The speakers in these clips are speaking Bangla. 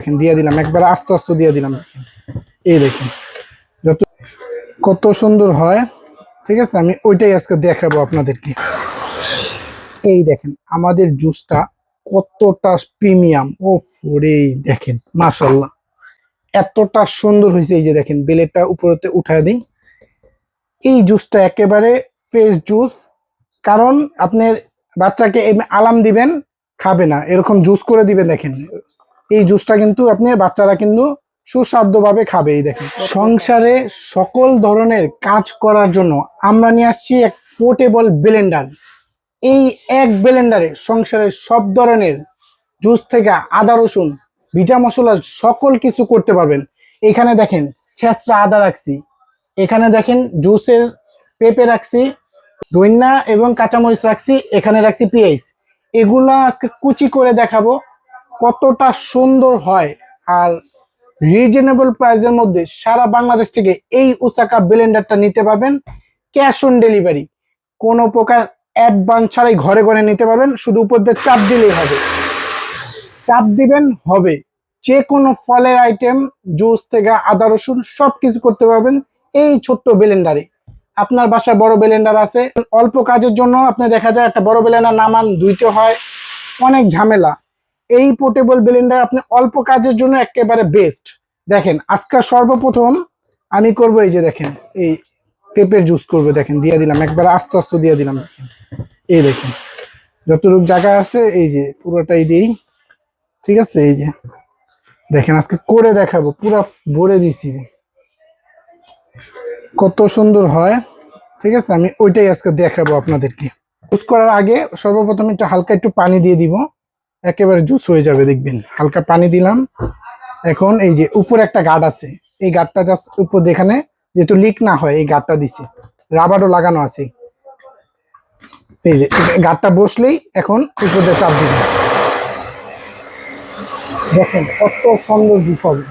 দেখেন, দিয়ে দিলাম, একবার আস্তে আস্তে দিয়ে দিলাম। এই দেখেন, যত কত সুন্দর হয়, ঠিক আছে? আমি ওইটাই আজকে দেখাবো আপনাদেরকে। এই দেখেন, আমাদের জুসটা কতটা প্রিমিয়াম। ও ফোরে দেখেন মাশাল্লাহ এতটা সুন্দর হয়েছে, এই যে দেখেন, বেলেটটা উপরেতে উঠায় দিই। এই জুসটা একেবারে ফ্রেশ জুস, কারণ আপনার বাচ্চাকে আলাম দিবেন, খাবে না। এরকম জুস করে দিবেন, দেখেন। এই জুসটা কিন্তু আপনি বাচ্চারা কিন্তু সুস্বাদ্যভাবে খাবে, এই দেখেন। সংসারে সকল ধরনের কাজ করার জন্য আমরা নিয়ে আসছি এক পোর্টেবল ব্লেন্ডার এই এক ব্লেন্ডারে সংসারের সব ধরনের জুস থেকে আদা, রসুন, ভিজা মশলা সকল কিছু করতে পারবেন। এখানে দেখেন, ছেঁচড়া আদা রাখছি। এখানে দেখেন, জুসের পেঁপে রাখছি দইনা এবং কাঁচামরিচ রাখছি, এখানে রাখছি পেঁয়াজ। এগুলা আজকে কুচি করে দেখাবো। কতটা সুন্দর হয় আর রিজনেবল প্রাইসের মধ্যে সারা বাংলাদেশ থেকে এই উসাকা ব্লেন্ডারটা নিতে পারবেন। ক্যাশ অন ডেলিভারি কোনো প্রকার অ্যাডভান্স ছাড়াই ঘরে ঘরে নিতে পারবেন। শুধু উপর দিয়ে চাপ দিলেই হবে। চাপ দিবেন, হবে। যে কোনো ফলের আইটেম জুস থেকে আদা, রসুন সব কিছু করতে পারবেন এই ছোট্ট ব্লেন্ডারে আপনার বাসায় বড় ব্লেন্ডার আছে। অল্প কাজের জন্য আপনি দেখা যায় একটা বড় ব্লেন্ডার নামান দুইতে হয়। অনেক ঝামেলা। এই পোর্টেবল ব্লেন্ডার আপনি অল্প কাজের জন্য একেবারে বেস্ট দেখেন, আজকে সর্বপ্রথম আমি করব এই যে দেখেন, এই পেঁপের জুস করব, দেখেন, দিয়ে দিলাম, একবার আস্তে আস্তে দিয়ে দিলাম, দেখেন। এই দেখেন, যতটুকু জায়গা আছে, এই যে পুরোটাই দিই, ঠিক আছে, এই যে। দেখেন, আজকে করে দেখাবো, পুরা ভরে দিছি। কত সুন্দর হয়, ঠিক আছে, আমি ওইটাই আজকে দেখাবো আপনাদেরকে। জুস করার আগে সর্বপ্রথম একটু হালকা একটু পানি দিয়ে দিব। একেবারে জুস হয়ে যাবে, দেখবেন। হালকা পানি দিলাম। এখন এই যে উপরে একটা গার্ড আছে, এই গার্ডটা জাস্ট উপর যেখানে যেহেতু লিক না হয়, এই গার্ডটা দিছে। রাবারও লাগানো আছে। এই যে গার্ডটা বসলেই এখন উপর দিয়ে চাপ দিবে দেখেন কত সুন্দর জুস হবে।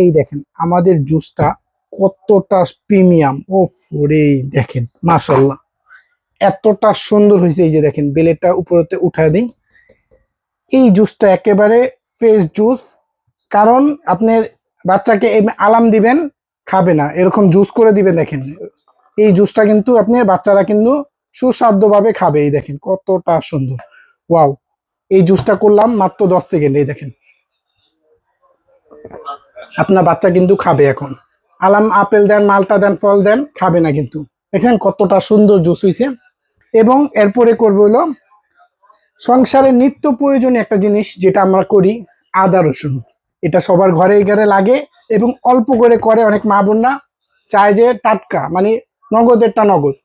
এই দেখেন, আমাদের জুসটা কতটা প্রিমিয়াম ও ফোরে দেখেন মাশাল্লাহ এতটা সুন্দর হয়েছে এই যে দেখেন, বেলেটটা উপরেতে উঠায় দিই। এই জুসটা একেবারে ফ্রেশ জুস কারণ আপনার বাচ্চাকে আলাম দিবেন, খাবে না। এরকম জুস করে দিবেন দেখেন। এই জুসটা কিন্তু আপনি বাচ্চারা কিন্তু সুস্বাদ্যভাবে খাবে, এই দেখেন, কতটা সুন্দর। ওয়াও, এই জুসটা করলাম মাত্র দশ সেকেন্ড, এই দেখেন। আপনার বাচ্চা কিন্তু খাবে এখন। আলাম আপেল দেন, মালটা দেন, ফল দেন, খাবে না কিন্তু। দেখেন কতটা সুন্দর জুস হয়েছে এবং এরপরে করব হলো সংসারে নিত্য প্রয়োজনীয় একটা জিনিস যেটা আমরা করি, আদা রসুন। এটা সবার ঘরে ঘরে লাগে এবং অল্প করে করে অনেক মা বোনরা চায় যে টাটকা মানে নগদেরটা নগদ।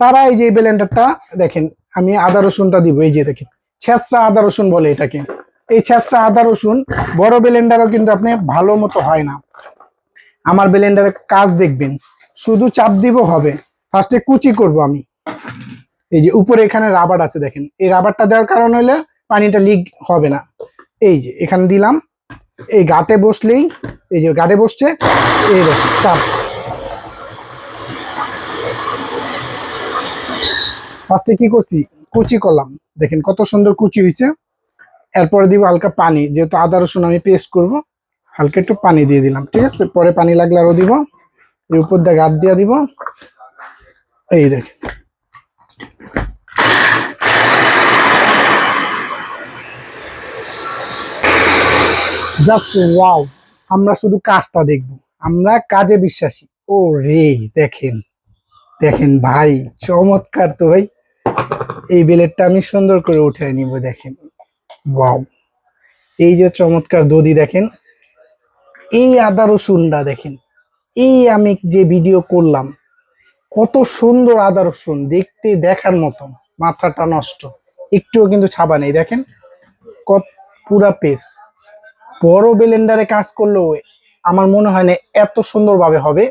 তারা এই যে ব্লেন্ডারটা দেখেন, আমি আদা রসুনটা দিব, এই যে দেখেন, ছেঁচড়া আদা রসুন বলে এটাকে। এই ছেঁচড়া আদা রসুন বড় ব্লেন্ডারও কিন্তু আপনি ভালো মতো হয় না। আমার ব্লেন্ডারের কাজ দেখবেন, শুধু চাপ দিব হবে ফার্স্টে কুচি করব আমি। এই যে উপরে এখানে রাবার আছে দেখেন। এই রাবারটা দেওয়ার কারণ হলে পানিটা লিক হবে না। এই যে, এখানে দিলাম। এই গাটে বসলেই, এই যে গাটে বসছে, এই দেখেন, চাপ। ফার্স্টে কি করছি? কুচি করলাম। দেখেন কত সুন্দর কুচি হয়েছে এরপরে দিব হালকা পানি, যেহেতু আদা, রসুন আমি পেস্ট করব। হালকা একটু পানি দিয়ে দিলাম, ঠিক আছে? পরে পানি লাগলে আরও দিব। এই উপর দিয়ে গাট দিয়ে দিব। এই দেখেন। জাস্ট ওয়াও আমরা শুধু কাজটা দেখব। আমরা কাজে বিশ্বাসী। ও রে দেখেন দেখেন ভাই, চমৎকার তো ভাই। এই বেলেটটা আমি সুন্দর করে উঠে নিব, দেখেন। ওয়াও এই যে চমৎকার দদি দেখেন। এই আদা রসুনটা, দেখেন। এই আমি যে ভিডিও করলাম কত সুন্দর আদা রসুন দেখতে দেখার মতন, মাথাটা নষ্ট। একটুও কিন্তু ছাবা নেই, দেখেন? কত পুরা পেস্ট বড় ব্লেন্ডারে কাজ করলেও আমার মনে হয় না এত সুন্দরভাবে হবে।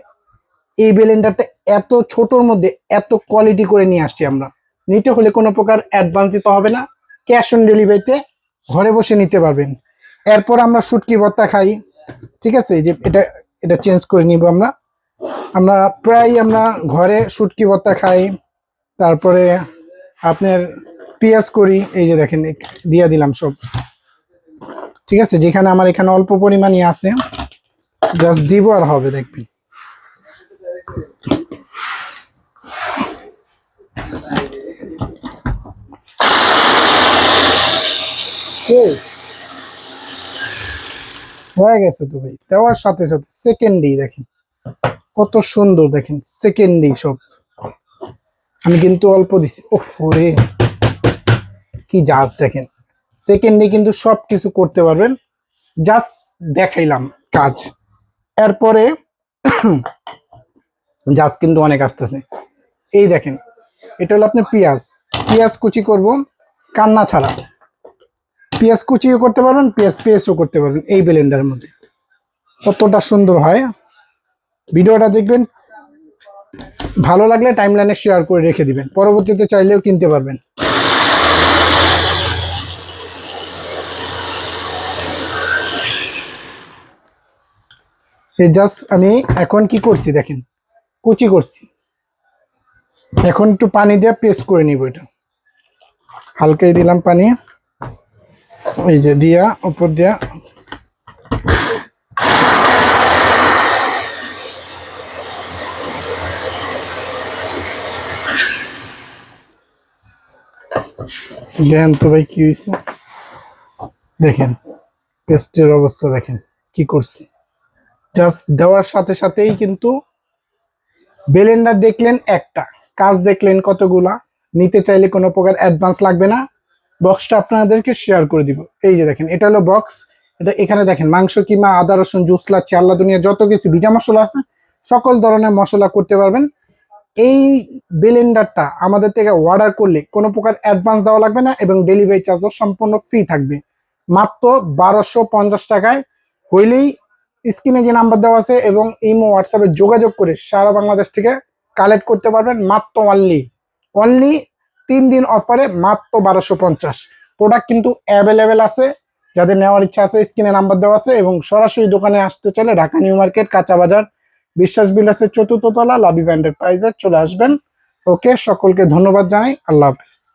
এই বেলেন্ডারটা এত ছোটর মধ্যে এত কোয়ালিটি করে নিয়ে আসছি আমরা। নিতে হলে কোনো প্রকার অ্যাডভান্স দিতে হবে না। ক্যাশ অন ডেলিভারিতে ঘরে বসে নিতে পারবেন। এরপর আমরা শুটকি ভর্তা খাই। ঠিক আছে? যে এটা এটা চেঞ্জ করে নিব আমরা। আমরা প্রায় আমরা ঘরে শুটকি ভর্তা খাই, তারপরে আপনার পেঁয়াজ করি, এই যে দেখেন দিয়ে দিলাম সব। ঠিক আছে? যেখানে আমার এখানে অল্প পরিমাণই আছে জাস্ট দিব আর হবে, দেখবেন। শেষ। হয়ে গেছে তো ভাই। দেওয়ার সাথে সাথে সেকেন্ডেই দেখেন। কত সুন্দর দেখেন সেকেন্ডেই সব। আমি কিন্তু অল্প দিছি। ও ফোরে কি জাজ দেখেন। সেকেন্ডে কিন্তু সব কিছু করতে পারবেন। জাস্ট দেখাইলাম কাজ। এরপরে জাজ কিন্তু অনেক আসতেছে। এই দেখেন, এটা হলো আপনি পেঁয়াজ। পেঁয়াজ কুচি করব, কান্না ছাড়া। পেঁয়াজ কুচিও করতে পারবেন, পেঁয়াজ পেস্টও করতে পারবেন এই ব্লেন্ডারের মধ্যে। কতটা সুন্দর হয়। ভিডিওটা দেখবেন। ভালো লাগলে টাইমলাইনে শেয়ার করে রেখে দিবেন। পরবর্তীতে চাইলেও কিনতে পারবেন। এই জাস্ট আমি এখন কি করছি দেখেন। কুচি করছি। এখন একটু পানি দিয়ে পেস্ট করে নিব এটা। হালকাই দিলাম পানি। এই যে দিয়া, উপর দিয়া দেখেন তো ভাই কি হয়েছে দেখেন, পেস্টের অবস্থা দেখেন, কি করছি। জাস্ট দেওয়ার সাথে সাথেই কিন্তু বেলেন্ডার দেখলেন একটা, কাজ দেখলেন কতগুলা, নিতে চাইলে কোনো প্রকার অ্যাডভান্স লাগবে না। বক্সটা আপনাদেরকে শেয়ার করে দিব। এই যে দেখেন, এটা হলো বক্স এটা এখানে দেখেন, মাংস, কিমা, আদা, রসুন, জুসলা, চাল্লা দুনিয়া যত কিছু, ভিজা মশলা আছে, সকল ধরনের মশলা করতে পারবেন। এই ব্লেন্ডারটা আমাদের থেকে অর্ডার করলে কোনো প্রকার অ্যাডভান্স দেওয়া লাগবে না এবং ডেলিভারি চার্জও সম্পূর্ণ ফ্রি থাকবে। মাত্র বারোশো পঞ্চাশ টাকায় হইলেই স্ক্রিনে যে নাম্বার দেওয়া আছে এবং ইমো হোয়াটসঅ্যাপে যোগাযোগ করে সারা বাংলাদেশ থেকে কালেক্ট করতে পারবেন মাত্র অনলি অনলি তিন দিন অফারে মাত্র বারোশো পঞ্চাশ। প্রোডাক্ট কিন্তু অ্যাভেলেবেল আছে, যাদের নেওয়ার ইচ্ছা আছে স্ক্রিনে নাম্বার দেওয়া আছে এবং সরাসরি দোকানে আসতে চলে ঢাকা নিউ মার্কেট, কাঁচা বাজার বিশ্বাস বিলাসের চতুর্থ তলা, লাভি ব্যান্ডের প্রাইজে চলে আসবেন। ওকে, সকলকে ধন্যবাদ জানাই। আল্লাহ হাফিজ।